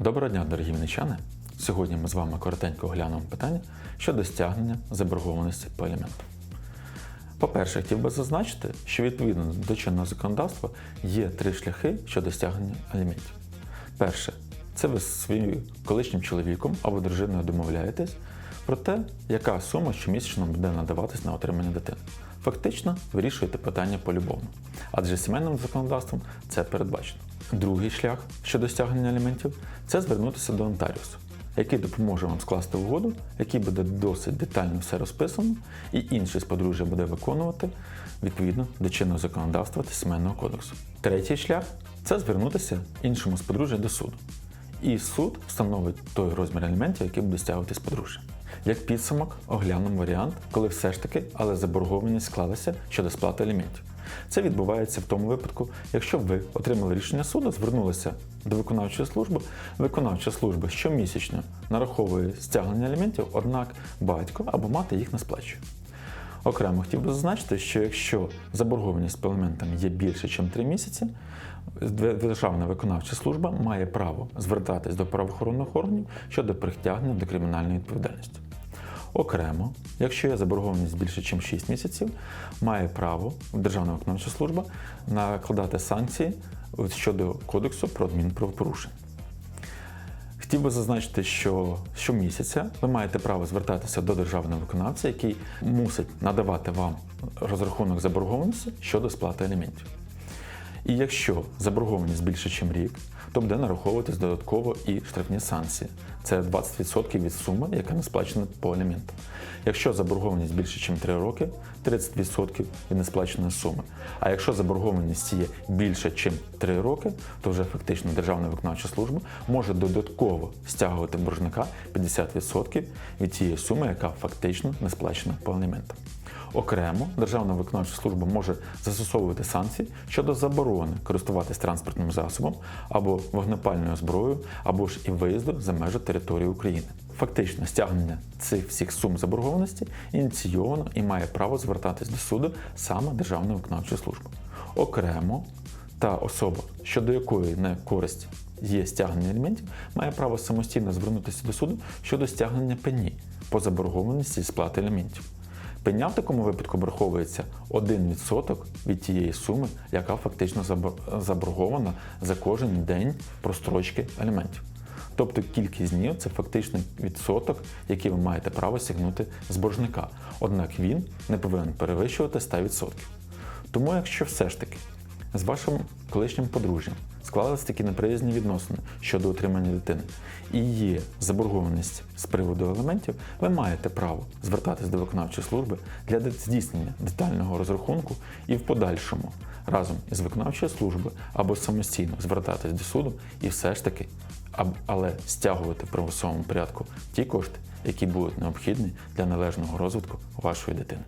Доброго дня, дорогі вінничани! Сьогодні ми з вами коротенько оглянемо питання щодо стягнення заборгованості по аліменту. По-перше, хотів би зазначити, що відповідно до чинного законодавства є три шляхи щодо стягнення аліментів. Перше, це ви зі своїм колишнім чоловіком або дружиною домовляєтесь про те, яка сума щомісячно буде надаватись на отримання дитини. Фактично вирішуєте питання полюбовно, адже сімейним законодавством це передбачено. Другий шлях щодо стягнення аліментів це звернутися до нотаріусу, який допоможе вам скласти угоду, який буде досить детально все розписано, і інший з подружжя буде виконувати відповідно до чинного законодавства та сімейного кодексу. Третій шлях це звернутися іншому з подружжя до суду. І суд встановить той розмір аліментів, який буде стягувати з подружжя. Як підсумок, оглянемо варіант, коли все ж таки, але заборгованість склалася щодо сплати аліментів. Це відбувається в тому випадку, якщо ви отримали рішення суду, звернулися до виконавчої служби. Виконавча служба щомісячно нараховує стягнення аліментів, однак батько або мати їх не сплачує. Окремо хотів би зазначити, що якщо заборгованість по аліментам є більше, ніж 3 місяці, Державна виконавча служба має право звертатись до правоохоронних органів щодо притягнення до кримінальної відповідальності. Окремо, якщо є заборгованість більше, ніж 6 місяців, має право Державна виконавча служба накладати санкції щодо кодексу про адмінправопорушення. Хотів би зазначити, що щомісяця ви маєте право звертатися до державного виконавця, який мусить надавати вам розрахунок заборгованості щодо сплати аліментів. І якщо заборгованість більше, ніж рік, то буде нараховуватись додатково і штрафні санкції. Це 20% від суми, яка не сплачена по аліментам. Якщо заборгованість більше, ніж 3 роки, 30% від несплаченої суми. А якщо заборгованість є більше, ніж 3 роки, то вже фактично Державна виконавча служба може додатково стягувати боржника 50% від тієї суми, яка фактично не сплачена по аліментам. Окремо Державна виконавча служба може застосовувати санкції щодо заборони користуватись транспортним засобом або вогнепальною зброєю, або ж і виїзду за межі території України. Фактично, стягнення цих всіх сум заборгованості ініційовано і має право звертатись до суду саме Державна виконавча служба. Окремо та особа, щодо якої не користь є стягнення аліментів, має право самостійно звернутися до суду щодо стягнення пені по заборгованості сплати аліментів. Пеня в такому випадку враховується 1% від тієї суми, яка фактично заборгована за кожен день прострочки аліментів. Тобто кількість днів це фактично відсоток, який ви маєте право сягнути з боржника. Однак він не повинен перевищувати 100%. Тому, якщо все ж таки з вашим колишнім подружжям склалися такі неприязні відносини щодо отримання дитини і є заборгованість з приводу елементів, ви маєте право звертатись до виконавчої служби для здійснення детального розрахунку і в подальшому разом із виконавчою службою або самостійно звертатись до суду і все ж таки, але стягувати в правосовому порядку ті кошти, які будуть необхідні для належного розвитку вашої дитини.